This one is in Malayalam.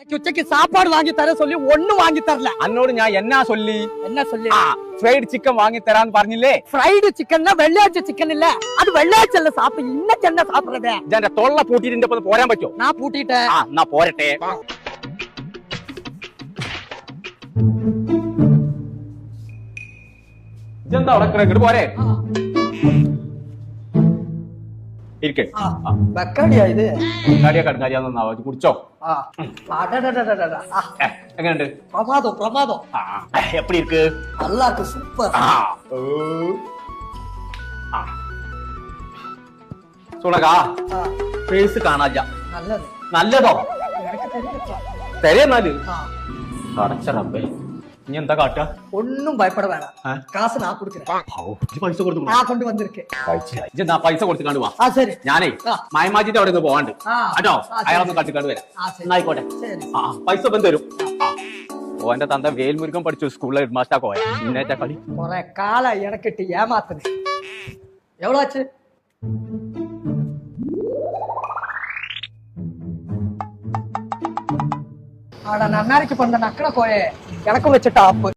இன்னைக்கு உச்சக்கு சாப்பாடு வாங்கி தர சொல்லி ஒண்ணும் வாங்கி தரல അന്നോട് ഞാൻ എന്നാ ചൊല്ലി என்ன சொல்லி ആ ഫ്രൈഡ് ചിക്കൻ വാങ്ങി തരാന്ന് പറഞ്ഞില്ലേ ஃப்ரைடு சிக்கன்னா வெள்ளையாச்ச சிக்கன் இல்ல அது வெள்ளையாச்சல்ல சாப்பிடு இன்னைக்கு என்ன சாப்பிடுறது ഇതെന്റെ തൊള്ള പൂട്ടിട്ട് എന്റെ ഒപ്പം പോരാൻ പറ്റുമോ நான் பூட்டிட்டேன் ആ എന്നാ പോരട്ടെ ഇതെന്താ അവിടെ ഇങ്ങോട്ട് പോരെ ഇരിക്കേ. കുടിച്ചോ? എങ്ങനെയുണ്ട്? പ്രമാദോ പ്രമാദോ എപ്പടി ഇരിക്ക്? അല്ലാക്ക് സൂപ്പർ. സുണകാ ഫേസ് കാണാജ നല്ലത്. നല്ലതോ? തെരയെന്നാൽ കടച്ചറമ്പേ നീ എന്താ കാട്ടുക? ഒന്നും ഭയപ്പെട വേണ കാസ് നാ കൊടുക്കുക പൈസ കൊടുത്തു ആ കൊണ്ട് വന്നിരിക്കേന്നാ പൈസ. കൊടുത്തിക്കാണ്ട് വാ. ശരി. ഞാനേ മയമാജിന്റെ അവിടെ നിന്ന് പോവാണ്ട്. കേട്ടോ? അയാളൊന്ന് കട്ടിക്കാണ്ട് വരാം. ആയിക്കോട്ടെ ആ പൈസ ഇപ്പം തരും. ഓന്റെ തന്ത വേൽമുരുക്കം പഠിച്ചു സ്കൂളിലെ ഹെഡ്മാസ്റ്റാ കോയ. ഇന്നേറ്റ കളി. കൊറേ കാലായി ഇടക്കിട്ട് ഏമാത്തിന് എവിടെ വച്ച് ஆட நன்னாரிக்கு பண்ண நக்கன கோயே எனக்கும் வச்சுட்டா ஆப்பு